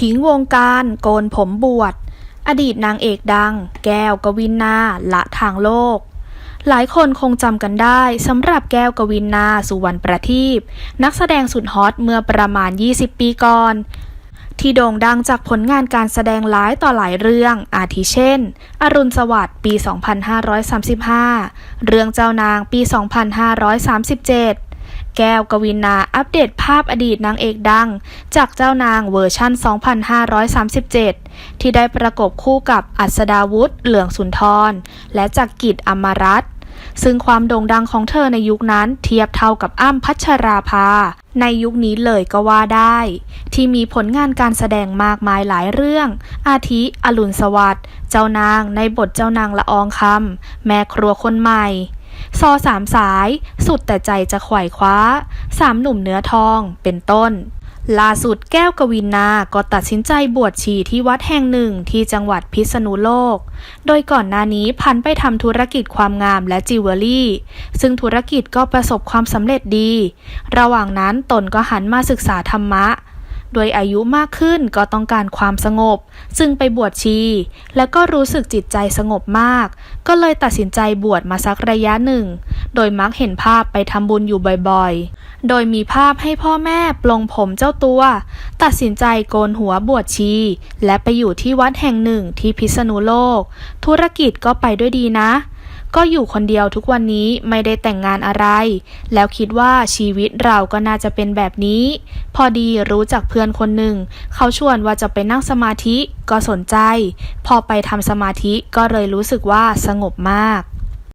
ทิ้งวงการโกนผมบวช อดีตนางเอกดัง แก้วกวินนาละทางโลก หลายคนคงจำกันได้สำหรับแก้วกวินนาสุวรรณประทีปนักแสดงสุดฮอตเมื่อประมาณ 20 ปีก่อน ที่โด่งดังจากผลงานการแสดงหลายต่อหลายเรื่อง อาทิเช่น อรุณสวัสดิ์ปี 2535 เรื่องเจ้านางปี 2537 แก้วกวินาอัปเดตภาพอดีตนางเอกดัง จากเจ้านางเวอร์ชั่น 2537 ที่ได้ประกบคู่กับอัศดาวุฒเหลืองสุนทร และจักรกิจอมรัตซึ่งความโด่งดังของเธอในยุคนั้นเทียบเท่ากับอ้ำพัชราภา ในยุคนี้เลยก็ว่าได้ ที่มีผลงานการแสดงมากมายหลายเรื่อง อาทิอรุณสวัสดิ์ เจ้านางในบทเจ้านางละอองคำแม่ครัวคนใหม่ ซอสามสาย สุดแต่ใจจะไขว่คว้า สามหนุ่มเนื้อทอง เป็นต้น ล่าสุดแก้วกวินนา ก็ตัดสินใจบวชชีที่วัดแห่งหนึ่งที่จังหวัดพิษณุโลก โดยก่อนหน้านี้พันไปทำธุรกิจความงามและจิวเวลรี่ ซึ่งธุรกิจก็ประสบความสำเร็จดี ระหว่างนั้นตนก็หันมาศึกษาธรรมะ โดยอายุมากขึ้นก็ต้องการความสงบซึ่งไปบวชชี และก็รู้สึกจิตใจสงบมาก ก็เลยตัดสินใจบวชมาสักระยะหนึ่ง โดยมักเห็นภาพไปทำบุญอยู่บ่อยๆ โดยมีภาพให้พ่อแม่ปลงผมเจ้าตัว ตัดสินใจโกนหัวบวชชี และไปอยู่ที่วัดแห่งหนึ่งที่พิษณุโลก ธุรกิจก็ไปด้วยดีนะ ก็อยู่คนเดียวทุกวันนี้ไม่ได้แต่งงานอะไร แล้วคิดว่าชีวิตเราก็น่าจะเป็นแบบนี้ พอดีรู้จักเพื่อนคนหนึ่ง เขาชวนว่าจะไปนั่งสมาธิก็สนใจ พอไปทำสมาธิก็เลยรู้สึกว่าสงบมาก